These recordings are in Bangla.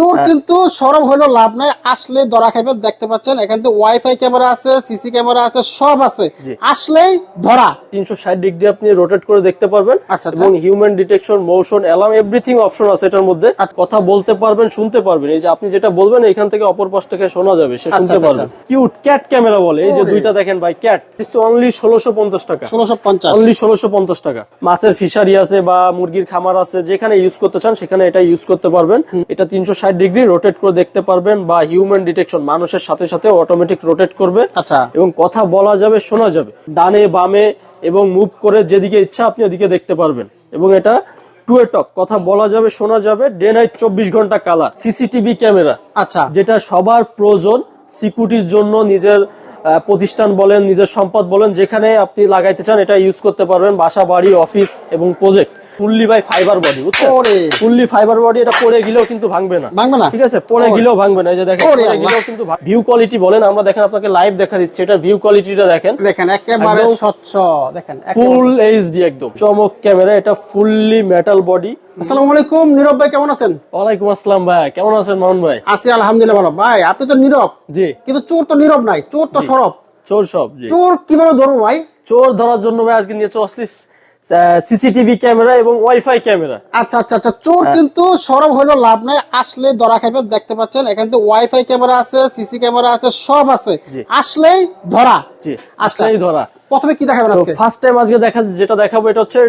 চোর কিন্তু সরব হলো লাভ নাই। আসলে ধরা খাবে দেখতে পাচ্ছেন এখানে তো ওয়াইফাই ক্যামেরা আছে সিসি ক্যামেরা আছে সব আছে। আসলেই ধরা। তিনশো ষাট ডিগ্রি আপনি রোটেট করে দেখতে পারবেন আচ্ছা, আচ্ছা। এবং human detection motion alarm everything option আছে এটার মধ্যে। আচ্ছা। কথা বলতে পারবেন শুনতে পারবেন। এই যে আপনি যেটা বলবেন এখান থেকে অপর পাশ থেকে শোনা যাবে সে শুনতে আচ্ছা, পারবে। কিউট ক্যাট ক্যামেরা বলে এই যে দুইটা দেখেন ভাই ক্যাট অনলি ষোলোশো পঞ্চাশ টাকা। ষোলোশো পঞ্চাশ। অনলি ষোলোশো পঞ্চাশ টাকা। মাছের ফিশারি আছে বা মুরগির খামার আছে যেখানে ইউজ করতে চান সেখানে এটা ইউজ করতে পারবেন। এটা তিনশো ষাট ডিগ্রি রোটেট করে দেখতে পারবেন বা হিউম্যান ডিটেকশন মানুষের সাথে সাথে অটোমেটিক রোটেট করবে। আচ্ছা। এবং কথা বলা যাবে শোনা যাবে। ডানে বামে এবং মুভ করে যেদিকে ইচ্ছা আপনি ওদিকে দেখতে পারবেন। এবং এটা টু এ টক কথা বলা যাবে শোনা যাবে ডে নাইট চব্বিশ ঘণ্টা কালার সিসিটিভি ক্যামেরা আচ্ছা। যেটা সবার প্রয়োজন সিকিউরিটির জন্য নিজের প্রতিষ্ঠান বলেন নিজের সম্পদ বলেন যেখানে আপনি লাগাইতে চান এটা ইউজ করতে পারবেন বাসা বাড়ি অফিস এবং project fully by fiber body বুঝছেন? ওরে। ফুললি ফাইবার বডি এটা পড়ে গেলেও কিন্তু ভাঙবে না। ভাঙবে না? ঠিক আছে? পড়ে ওরে। গেলেও ভাঙবে না। এই যে দেখেন পড়ে গেলেও কিন্তু ভিউ কোয়ালিটি বলেন আমরা দেখেন আপনাকে লাইভ দেখা দিচ্ছি। এটা ভিউ কোয়ালিটিটা দেখেন। দেখেন একেবারে স্বচ্ছ। দেখেন ফুল এইচডি একদম। চমক ক্যামেরা এটা ফুললি মেটাল বডি আসসালামু আলাইকুম নীরব ভাই কেমন আছেন? ওয়ালাইকুম আসসালাম ভাই কেমন আছেন মামুন ভাই? আছি আলহামদুলিল্লাহ ভালো। ভাই আপনি তো নীরব। জি। কিন্তু চোর তো নীরব নাই চোর তো সরব। চোর সব জি। চোর কীভাবে ধরবো ভাই? চোর ধরার জন্য ভাই আজকে নিয়ে চলে আসলি সিসিটিভি ক্যামেরা এবং ওয়াইফাই ক্যামেরা। আচ্ছা আচ্ছা আচ্ছা চোর কিন্তু সরব হলো লাভ নাই। আসলে ধরা খাবে দেখতে পাচ্ছেন এখানে তো ওয়াইফাই ক্যামেরা আছে সিসি ক্যামেরা আছে সব আছে। আসলেই ধরা। জি আচ্ছা আসলেই ধরা। প্রথমে কি দেখাবেন আজকে? ফার্স্ট টাইম আজকে দেখা যেটা দেখাবো এটা হচ্ছে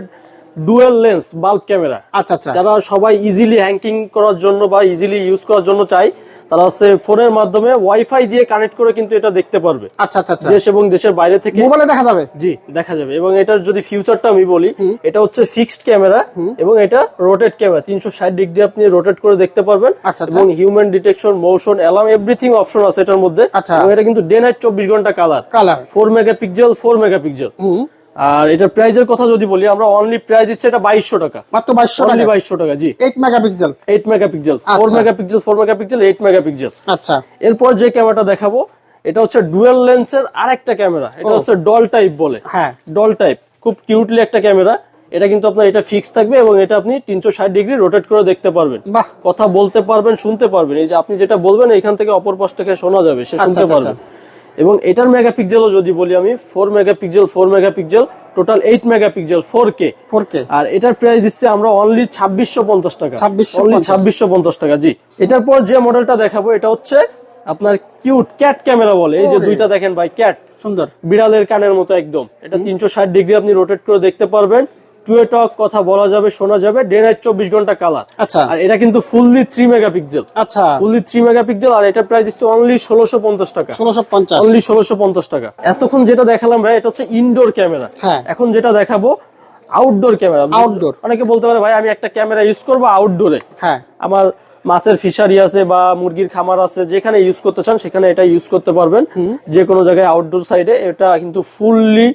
ডুয়েল লেন্স বাল্ব ক্যামেরা আচ্ছা আচ্ছা। যারা সবাই ইজিলি হ্যাঙ্কিং করার জন্য বা ইজিলি ইউজ করার জন্য চাই তারা হচ্ছে ফোনের মাধ্যমে ওয়াইফাই দিয়ে কানেক্ট করে কিন্তু এটা দেখতে পারবে। আচ্ছা আচ্ছা আচ্ছা। দেশ এবং দেশের বাইরে থেকে মোবাইলে দেখা যাবে? জি দেখা যাবে। এবং এটার যদি ফিউচারটা আমি বলি এটা হচ্ছে ফিক্সড ক্যামেরা এবং এটা রোটেট ক্যামেরা তিনশো ষাট ডিগ্রি আপনি রোটেট করে দেখতে পারবেন। আচ্ছা, আচ্ছা। এবং human detection motion alarm everything option আছে এটার মধ্যে। আচ্ছা। এবং এটা কিন্তু ডে নাইট চব্বিশ ঘণ্টা colour colour four megapixel four megapixel আর এটার প্রাইজের কথা যদি বলি আমরা অনলি প্রাইস দিচ্ছি এটা বাইশশো টাকা। মাত্র বাইশশো টাকা? বাইশশো টাকা জি। Eight megapixel eight megapixel four আচ্ছা। Megapixel four megapixel eight megapixel আচ্ছা। এরপর যে ক্যামেরাটা দেখাবো এটা হচ্ছে ডুয়েল লেন্সের আরেকটা ক্যামেরা। এটা হচ্ছে ডল টাইপ বলে। হ্যাঁ। ডল টাইপ খুব কিউটলি একটা ক্যামেরা। এটা কিন্তু আপনার এটা ফিক্স থাকবে এবং এটা আপনি তিনশো ষাট ডিগ্রি রোটেট করে দেখতে পারবেন। বাহ। কথা বলতে পারবেন শুনতে পারবেন। এই যে আপনি যেটা বলবেন এখান থেকে অপর পাশ থেকে শোনা যাবে সে আচ্ছা, শুনতে আচ্ছা, পারবেন এবং এটার মেগাপিক্সেলও যদি বলি আমি four megapixel four megapixel total eight megapixel four K four K আর এটার প্রাইস দিচ্ছে আমরা অনলি ছাব্বিশশো পঞ্চাশ টাকা। 2650 ছাব্বিশশো পঞ্চাশ টাকা জি। এটার পর যে মডেলটা দেখাবো এটা হচ্ছে আপনার কিউট ক্যাট ক্যামেরা বলে। এই যে দুইটা দেখেন ভাই ক্যাট সুন্দর। বিড়ালের কানের মতো একদম। এটা তিনশো ষাট ডিগ্রি আপনি রোটেট করে দেখতে পারবেন। টুয়ে টক কথা বলা যাবে শোনা যাবে ডে নাইট চব্বিশ ঘণ্টা কালার। আচ্ছা। আর এটা কিন্তু ফুললি থ্রি মেগাপিক্সেল আচ্ছা। ফুললি থ্রি মেগাপিক্সেল আর এটা প্রাইস দিচ্ছে অনলি ষোলোশো পঞ্চাশ টাকা। ষোলোশো পঞ্চাশ। অনলি ষোলোশো পঞ্চাশ টাকা। এতক্ষণ যেটা দেখালাম ভাই এটা হচ্ছে ইনডোর ক্যামেরা হ্যাঁ। এখন যেটা দেখাবো আউটডোর ক্যামেরা আউটডোর অনেকে বলতে পারে ভাই আমি একটা ক্যামেরা ইউজ করব আউটডোরে হ্যাঁ। আমার মাছের ফিশারি আছে বা মুরগির খামার আছে যেখানে ইউজ করতে চান সেখানে এটা ইউজ করতে পারবেন। যে কোনো জায়গায় আউটডোর সাইডে এটা কিন্তু ফুললি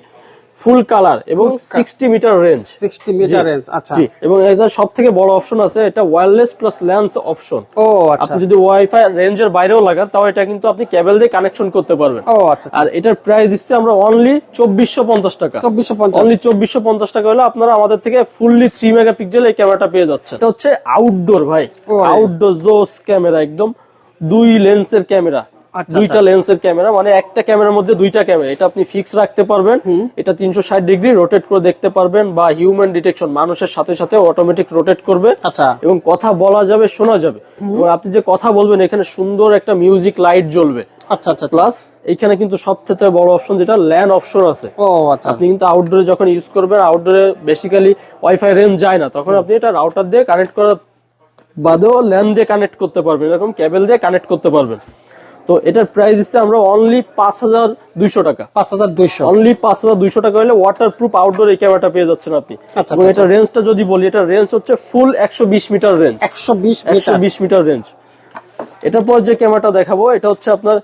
ফুল কালার এবং sixty metre range sixty metre range আচ্ছা। জি এবং এটা সব থেকে বড় অপশন আছে এটা ওয়্যারলেস প্লাস ল্যান্স অপশন ও আচ্ছা। আপনি যদি ওয়াইফাই রেঞ্জের বাইরেও লাগান তাও এটা কিন্তু আপনি কেবল দিয়ে কানেকশন করতে পারবেন। ও আচ্ছা আর এটার প্রাইস দিচ্ছে আমরা অনলি চব্বিশশো পঞ্চাশ টাকা। চব্বিশশো পঞ্চাশ। অনলি চব্বিশশো পঞ্চাশ টাকা হলে আপনারা আমাদের থেকে ফুললি থ্রি মেগা মেগাপিক্সেল এই ক্যামেরাটা পেয়ে যাচ্ছে এটা হচ্ছে আউটডোর ভাই। আউটডোর জোস ক্যামেরা একদম দুই লেন্সের ক্যামেরা আচ্ছা, দুইটা লেন্সের ক্যামেরা মানে একটা ক্যামেরার মধ্যে দুইটা ক্যামেরা এটা আপনি ফিক্স রাখতে পারবেন। এটা তিনশো ষাট ডিগ্রি রোটেট করে দেখতে পারবেন বা হিউম্যান ডিটেকশন মানুষের সাথে সাথে অটোমেটিক রোটেট করবে। আচ্ছা। এবং কথা বলা যাবে শোনা যাবে। এবং আপনি যে কথা বলবেন এখানে সুন্দর একটা মিউজিক লাইট জ্বলবে। আচ্ছা আচ্ছা প্লাস এখানে কিন্তু সব থেকে বড় অপশন যেটা ল্যান্ড অপশন আছে। ও আচ্ছা। আপনি কিন্তু আউটডোরে যখন ইউজ করবেন আউটডোরে বেসিক্যালি ওয়াইফাই রেঞ্জ যায় না। তখন আপনি এটা রাউটার দিয়ে কানেক্ট করা বাদেও ল্যান্ড দিয়ে কানেক্ট করতে পারবেন। এরকম কেবল দিয়ে কানেক্ট করতে পারবেন। তো এটার প্রাইস দিচ্ছে আমরা অনলি পাঁচ হাজার দুইশো টাকা। পাঁচ হাজার দুইশো। অনলি পাঁচ হাজার দুইশো টাকা হলে ওয়াটার প্রুফ আউটডোর এই ক্যামেরাটা পেয়ে যাচ্ছেন আপনি। আচ্ছা, এবং আচ্ছা, এটা রেঞ্জটা যদি বলি এটা রেঞ্জ হচ্ছে ফুল একশো বিশ মিটার রেঞ্জ একশো বিশ একশো মিটার বিশ মিটার রেঞ্জ এটার পর যে ক্যামেরাটা দেখাবো এটা হচ্ছে আপনার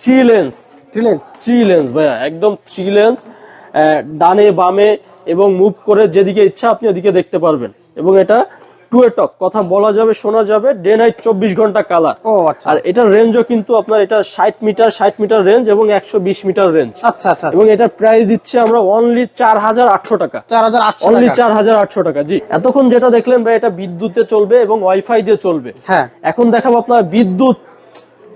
three lens tri lens three lens ভাইয়া একদম থ্রি লেন্স ডানে বামে এবং মুভ করে যেদিকে ইচ্ছা আপনি ওদিকে দেখতে পারবেন। এবং এটা টক কথা বলা যাবে শোনা যাবে ডে নাইট চব্বিশ ঘণ্টা কালার ও আচ্ছা। আর এটার রেঞ্জও কিন্তু আপনার এটা ষাট মিটার ষাট মিটার রেঞ্জ এবং একশো বিশ মিটার রেঞ্জ আচ্ছা আচ্ছা এবং এটার প্রাইস দিচ্ছে আমরা অনলি চার হাজার আটশো টাকা। চার হাজার আটশো অনলি চার হাজার আটশো টাকা জি। এতক্ষণ যেটা দেখলেন ভাই এটা বিদ্যুতে চলবে এবং ওয়াইফাই দিয়ে চলবে। হ্যাঁ। এখন দেখাবো আপনার বিদ্যুৎ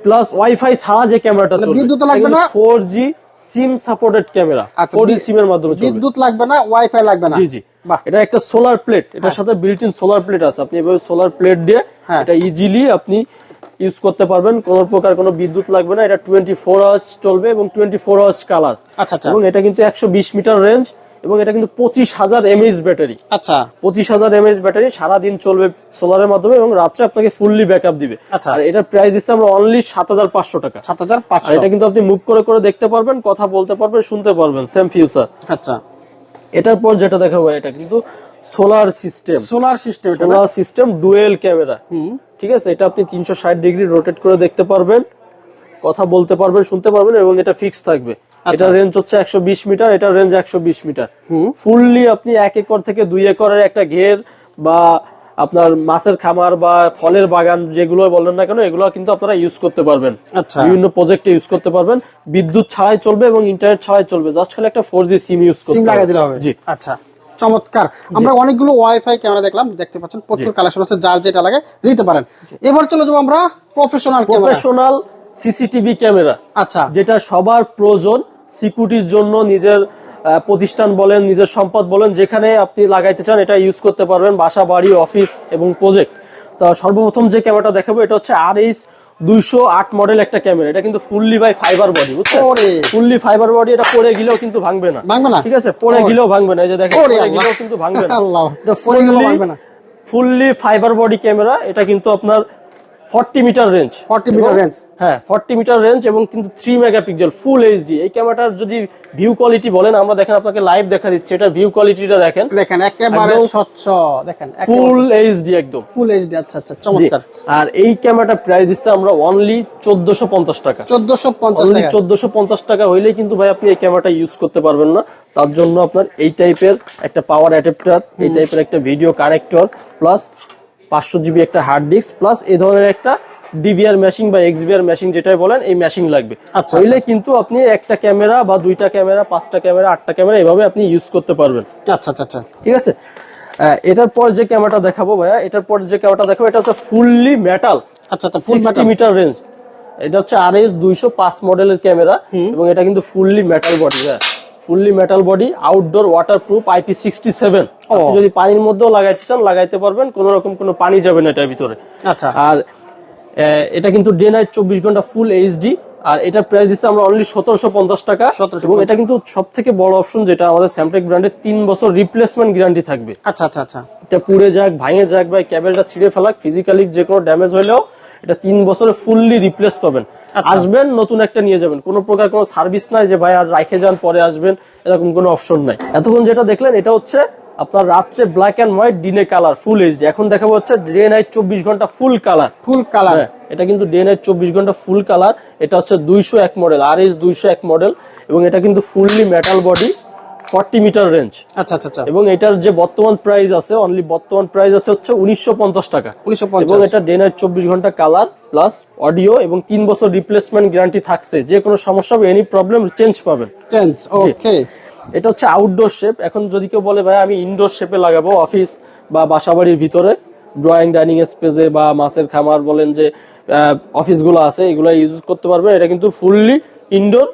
প্লাস ওয়াইফাই ছাড়া যে ক্যামেরাটা চলবে। বিদ্যুৎ লাগবে না? Four G SIM supported camera আচ্ছা, ফোর সিম এর সিমের মাধ্যমে চলবে। বিদ্যুৎ লাগবে না ওয়াইফাই লাগবে না? জি জি। বাহ। এটা একটা সোলার প্লেট এটার সাথে বিল্ট ইন সোলার প্লেট আছে। আপনি এভাবে সোলার প্লেট দিয়ে হ্যাঁ। এটা ইজিলি আপনি ইউজ করতে পারবেন। কোন প্রকার কোনো বিদ্যুৎ লাগবে না। এটা টোয়েন্টি ফোর আওয়ার্স চলবে এবং টোয়েন্টি ফোর আওয়ার্স কালার আচ্ছা আচ্ছা। এবং এটা কিন্তু একশো বিশ মিটার রেঞ্জ এবং এটা কিন্তু পঁচিশ হাজার এমএইচ ব্যাটারি। আচ্ছা। পঁচিশ হাজার এমএইচ ব্যাটারি সারাদিন চলবে সোলারের মাধ্যমে এবং রাত্রে আপনাকে ফুললি ব্যাকআপ দিবে। আচ্ছা। আর এটার প্রাইস দিচ্ছে আমরা অনলি সাত হাজার পাঁচশো টাকা। সাত হাজার পাঁচশো। এটা কিন্তু আপনি মুভ করে করে দেখতে পারবেন কথা বলতে পারবেন শুনতে পারবেন সেম ফিউচার আচ্ছা। এটার পর যেটা দেখাবো এটা কিন্তু solar system solar system? Solar system dual camera হুম। ঠিক আছে? এটা আপনি তিনশো ষাট ডিগ্রি রোটেট করে দেখতে পারবেন কথা বলতে পারবেন শুনতে পারবেন এবং এটা ফিক্স থাকবে। এটা রেঞ্জ হচ্ছে একশো বিশ মিটার এটা রেঞ্জ একশো বিশ মিটার। ফুললি আপনি এক একর থেকে দুই একরের একটা ঘের বা আপনার মাছের খামার বা ফলের বাগান যেগুলো বলেন না কেন এগুলো কিন্তু আপনারা ইউজ করতে পারবেন। আচ্ছা। বিভিন্ন প্রজেক্টে ইউজ করতে পারবেন। বিদ্যুৎ ছাড়াই চলবে এবং ইন্টারনেট ছাড়াই চলবে। জাস্ট খালি একটা ফোর জি সিম ইউজ করতে লাগাই দিলে হবে। জি। আচ্ছা। চমৎকার। আমরা অনেকগুলো ওয়াইফাই ক্যামেরা দেখলাম দেখতে পাচ্ছেন প্রচুর কালেকশন আছে যার যেটা লাগে নিতে পারেন। এবার চলে যাব আমরা প্রফেশনাল প্রফেশনাল সিসিটিভি ক্যামেরা আচ্ছা। যেটা সবার প্রয়োজন। সিকিউরিটির জন্য নিজের প্রতিষ্ঠান বলেন নিজের সম্পদ বলেন যেখানে আপনি লাগাইতে চান এটা ইউজ করতে পারবেন বাসা বাড়ি অফিস এবং প্রজেক্ট তো সর্বপ্রথম যে ক্যামেরাটা দেখাবো এটা হচ্ছে আর এইচ দুইশো আট মডেল একটা ক্যামেরা এটা কিন্তু ফুললি বাই ফাইবার বডি বুঝছেন? ফুললি ফাইবার বডি এটা পরে গেলেও কিন্তু ভাঙবে না। ভাঙবে না? ঠিক আছে? পরে গেলেও ভাঙবে না। এই যে দেখেন গেলেও কিন্তু ভাঙবে না। ফুললি ফাইবার বডি ক্যামেরা এটা কিন্তু আপনার forty metre range 40 metre range। হ্যাঁ ফর্টি মিটার রেঞ্জ এবং কিন্তু থ্রি মেগাপিক্সেল ফুল এইচডি এই ক্যামেরাটার যদি ভিউ কোয়ালিটি বলেন আমরা দেখেন আপনাকে লাইভ দেখা দিচ্ছি। এটা ভিউ কোয়ালিটিটা দেখেন। দেখেন একেবারে স্বচ্ছ। দেখেন ফুল এইচডি একদম। ফুল এইচডি আচ্ছা আচ্ছা চমৎকার। আর এই ক্যামেরাটা প্রাইস দিচ্ছে আমরা অনলি চোদ্দশো পঞ্চাশ টাকা। চোদ্দশো পঞ্চাশ অনলি টাকা। চোদ্দশো পঞ্চাশ টাকা হইলেই কিন্তু ভাই আপনি এই ক্যামেরাটা ইউজ করতে পারবেন না। তার জন্য আপনার এই টাইপের একটা পাওয়ার অ্যাডাপ্টার এই টাইপের একটা ভিডিও কানেক্টর প্লাস পাঁচশো জিবি একটা হার্ড ডিস্ক প্লাস এই ধরনের একটা ডিভিআর মেশিন বা এক্সবিআর মেশিন যেটাই বলেন এই মেশিন লাগবে। আচ্ছা, হইলে কিন্তু আপনি একটা ক্যামেরা বা দুইটা ক্যামেরা পাঁচটা ক্যামেরা আটটা ক্যামেরা এভাবে আপনি ইউজ করতে পারবেন। আচ্ছা আচ্ছা আচ্ছা। ঠিক আছে? এটার পর যে ক্যামেরাটা দেখাবো ভাইয়া এটার পর যে ক্যামেরাটা দেখাবো এটা হচ্ছে ফুললি মেটাল আচ্ছা আচ্ছা ফুল মিটার রেঞ্জ এটা হচ্ছে আর এস দুইশো পাঁচ মডেলের ক্যামেরা এবং এটা কিন্তু ফুললি মেটাল বডি হ্যাঁ fully metal body outdoor waterproof IP sixty seven যদি পানির মধ্যেও লাগাইতে চান লাগাইতে পারবেন কোন রকম কোনো পানি যাবে না এটার ভিতরে। আচ্ছা। আর এটা কিন্তু ডে নাইট চব্বিশ ঘণ্টা ফুল এইচডি আর এটা প্রাইস দিচ্ছে আমরা অনলি সতেরোশো পঞ্চাশ টাকা। 1750 এবং এটা কিন্তু সব থেকে বড় অপশন যেটা আমাদের স্যামটেক ব্র্যান্ডের তিন বছর রিপ্লেসমেন্ট গ্যারান্টি থাকবে। আচ্ছা আচ্ছা আচ্ছা। এটা পুড়ে যাক ভাঙে যাক বা ক্যাবেলটা ছিঁড়ে ফেলাক ফিজিক্যালি যে কোনো ড্যামেজ হলেও এটা তিন বছরে ফুললি রিপ্লেস পাবেন। আসবেন নতুন একটা নিয়ে যাবেন। কোনো প্রকার কোনো সার্ভিস নাই যে ভাই আর রাখে যান পরে আসবেন এরকম কোনো অপশন নাই। এতক্ষণ যেটা দেখলেন এটা হচ্ছে আপনার রাত্রে ব্ল্যাক অ্যান্ড হোয়াইট ডিনে কালার ফুল এইচডি এখন দেখাবো হচ্ছে ডে নাইট চব্বিশ ঘণ্টা ফুল কালার ফুল কালার এটা কিন্তু ডে নাইট চব্বিশ ঘণ্টা ফুল কালার এটা হচ্ছে দুইশো এক মডেল আর এস দুইশো এক মডেল এবং এটা কিন্তু fully metal body forty metre range আচ্ছা আচ্ছা আচ্ছা। এবং এটার যে বর্তমান প্রাইস আছে অনলি বর্তমান প্রাইস আছে হচ্ছে উনিশশো পঞ্চাশ টাকা। এবং এটা ডে নাইট চব্বিশ ঘণ্টা কালার প্লাস অডিও এবং তিন বছর রিপ্লেসমেন্ট গ্যারান্টি থাকছে। যে কোনো সমস্যা হবে এনি প্রবলেম চেঞ্জ পাবেন। চেঞ্জ ওকে এটা হচ্ছে আউটডোর শেপ এখন যদি কেউ বলে ভাই আমি ইনডোর শেপে লাগাবো অফিস বা বাসাবাড়ির ভিতরে ড্রয়িং ডাইনিং স্পেসে বা মাছের খামার বলেন যে অফিসগুলো আছে এগুলো ইউজ করতে পারবে। এটা কিন্তু ফুললি ইনডোর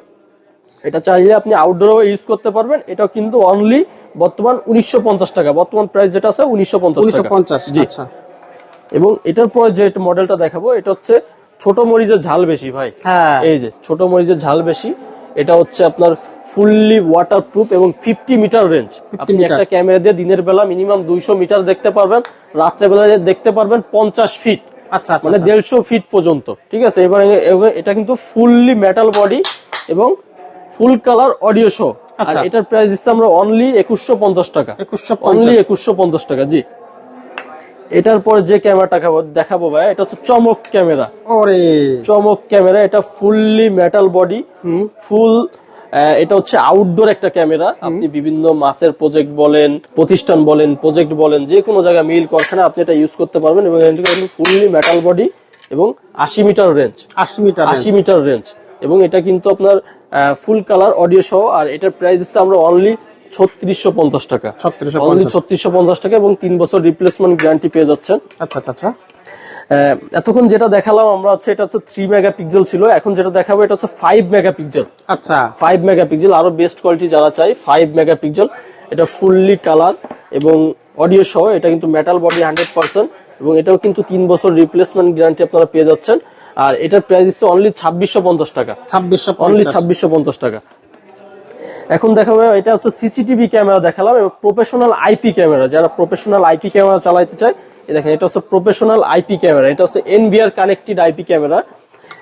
এটা চাইলে আপনি আউটডোরও ইউজ করতে পারবেন। এটা কিন্তু অনলি বর্তমান উনিশশো পঞ্চাশ টাকা। বর্তমান প্রাইস যেটা আছে উনিশশো পঞ্চাশ জি। আচ্ছা। এবং এটার পরে যে মডেলটা দেখাবো এটা হচ্ছে ছোট মরিচের ঝাল বেশি ভাই। হ্যাঁ। এই যে ছোট মরিচের ঝাল বেশি। এটা হচ্ছে আপনার ফুললি ওয়াটার প্রুফ এবং ফিফটি মিটার রেঞ্জ আপনি একটা ক্যামেরা দিয়ে দিনের বেলা মিনিমাম দুইশো মিটার দেখতে পারবেন। রাত্রেবেলা দেখতে পারবেন পঞ্চাশ ফিট আচ্ছা আচ্ছা মানে দেড়শো ফিট পর্যন্ত। ঠিক আছে? এবার এটা কিন্তু ফুললি মেটাল বডি এবং ফুল কালার অডিও শো। আর আচ্ছা। এটার প্রাইস দিচ্ছি আমরা অনলি একুশশো পঞ্চাশ টাকা। অনলি একুশশো পঞ্চাশ টাকা জি। এটার পরে যে ক্যামেরাটা খাব দেখাবো ভাই এটা হচ্ছে চমক ক্যামেরা। ওরে। চমক ক্যামেরা এটা ফুললি মেটাল বডি ফুল এটা হচ্ছে আউটডোর একটা ক্যামেরা। আপনি বিভিন্ন মাছের প্রজেক্ট বলেন প্রতিষ্ঠান বলেন প্রজেক্ট বলেন যে কোনো জায়গায় মিল কারখানা আপনি এটা ইউজ করতে পারবেন এবং ফুললি মেটাল বডি এবং আশি মিটার রেঞ্জ আশি মিটার আশি মিটার রেঞ্জ এবং এটা কিন্তু আপনার ফুল কালার অডিও সহ আর এটার প্রাইস দিচ্ছে আমরা অনলি ছত্রিশশো পঞ্চাশ টাকা। 3650 অনলি ছত্রিশশো পঞ্চাশ টাকা এবং তিন বছর রিপ্লেসমেন্ট গ্যারান্টি পেয়ে যাচ্ছেন। আচ্ছা আচ্ছা আচ্ছা। এতক্ষণ যেটা দেখালাম আমরা হচ্ছে এটা হচ্ছে থ্রি মেগাপিক্সেল ছিল। এখন যেটা দেখাবো এটা হচ্ছে ফাইভ মেগাপিক্সেল আচ্ছা। ফাইভ মেগাপিক্সেল আরও বেস্ট কোয়ালিটি যারা চাই ফাইভ মেগাপিক্সেল এটা ফুললি কালার এবং অডিও সহ এটা কিন্তু মেটাল বডি হান্ড্রেড পার্সেন্ট এবং এটাও কিন্তু তিন বছর রিপ্লেসমেন্ট গ্যারান্টি আপনারা পেয়ে যাচ্ছেন। আর এটার প্রাইস হচ্ছে অনলি ছাব্বিশশো পঞ্চাশ টাকা। ছাব্বিশশো অনলি ছাব্বিশশো পঞ্চাশ টাকা। এখন দেখাবো এটা হচ্ছে সিসিটিভি ক্যামেরা দেখালাম এবং প্রফেশনাল আইপি ক্যামেরা যারা প্রফেশনাল আইপি ক্যামেরা চালাইতে চায় দেখেন এটা হচ্ছে প্রফেশনাল আইপি ক্যামেরা এটা হচ্ছে এনভিআর কানেক্টেড আইপি ক্যামেরা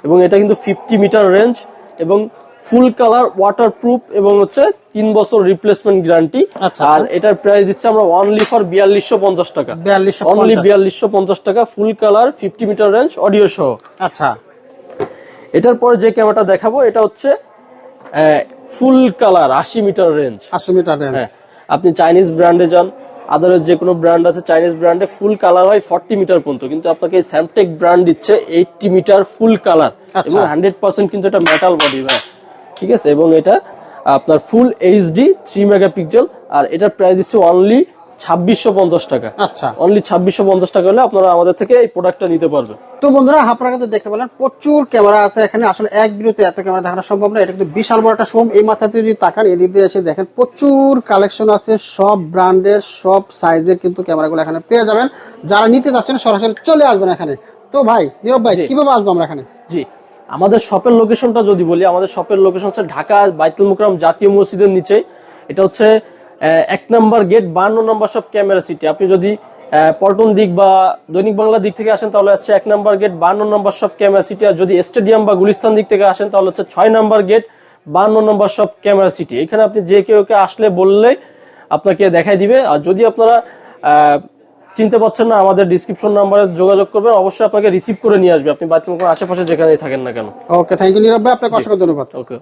এবং এটা কিন্তু ফিফটি মিটার রেঞ্জ এবং ফুল কালার ওয়াটার প্রুফ এবং হচ্ছে তিন বছর রিপ্লেসমেন্ট গ্যারান্টি আচ্ছা, আর এটার প্রাইস দিচ্ছে আমরা অনলি ফর বিয়াল্লিশশো পঞ্চাশ টাকা। অনলি বিয়াল্লিশশো পঞ্চাশ টাকা full colour fifty metre range audio সহ আচ্ছা। এটার পরে যে ক্যামেরাটা দেখাবো এটা হচ্ছে ফুল কালার আশি মিটার রেঞ্জ আশি মিটার রেঞ্জ হ্যাঁ আপনি চাইনিজ ব্র্যান্ডে যান আদারস যে কোনো ব্র্যান্ড আছে চাইনিজ ব্র্যান্ডে ফুল কালার হয় ফর্টি মিটার পর্যন্ত। কিন্তু আপনাকে স্যামটেক ব্র্যান্ড দিচ্ছে এইটটি মিটার ফুল কালার আচ্ছা। এবং হান্ড্রেড পার্সেন্ট কিন্তু এটা মেটাল বডি ভাই। ঠিক আছে? এবং এটা আপনার ফুল এইচডি থ্রি মেগাপিক্সেল আর এটার প্রাইস দিচ্ছে অনলি ছাব্বিশশো পঞ্চাশ টাকা। আচ্ছা। অনলি ছাব্বিশশো পঞ্চাশ টাকা হলে আপনারা আমাদের থেকে এই প্রোডাক্টটা নিতে পারবেন। তো বন্ধুরা আপনারা কিন্তু দেখতে পেলেন প্রচুর ক্যামেরা আছে এখানে। আসলে এক বিরতি এত ক্যামেরা দেখানো সম্ভব না এটা কিন্তু বিশাল বড় একটা শোরুম এই মাথাতে যদি তাকান এদিক দিয়ে এসে দেখেন প্রচুর কালেকশন আছে সব ব্র্যান্ডের সব সাইজের কিন্তু ক্যামেরাগুলো এখানে পেয়ে যাবেন। যারা নিতে যাচ্ছেন সরাসরি চলে আসবেন এখানে। তো ভাই নীরব ভাই কীভাবে আসব আমরা এখানে? জি আমাদের শপের লোকেশনটা যদি বলি, আমাদের শপের লোকেশন হচ্ছে ঢাকা বাইতুল মুকরাম জাতীয় মসজিদের নিচে এটা হচ্ছে এক নম্বর গেট বান্ন নম্বর সব ক্যামেরা সিটি আপনি যদি পল্টন দিক বা দৈনিক বাংলা দিক থেকে আসেন, তাহলে আসছে এক নম্বর গেট বান্ন নম্বর সব ক্যামেরা সিটি আর যদি স্টেডিয়াম বা গুলিস্তান দিক থেকে আসেন, তাহলে হচ্ছে ছয় নম্বর গেট বান্ন নম্বর সব ক্যামেরা সিটি এখানে আপনি যে কেউ আসলে বললে আপনাকে দেখাই দিবে। আর যদি আপনারা চিনতে পারছেন না আমাদের ডিসক্রিপশন নাম্বারে যোগাযোগ করবেন অবশ্যই আপনাকে রিসিভ করে নিয়ে আসবে। আপনি বাতিল আশেপাশে যেখানেই থাকেন না কেন। ওকে থ্যাংক ইউ নীরব ভাই আপনাকে অসংখ্য ধন্যবাদ। ওকে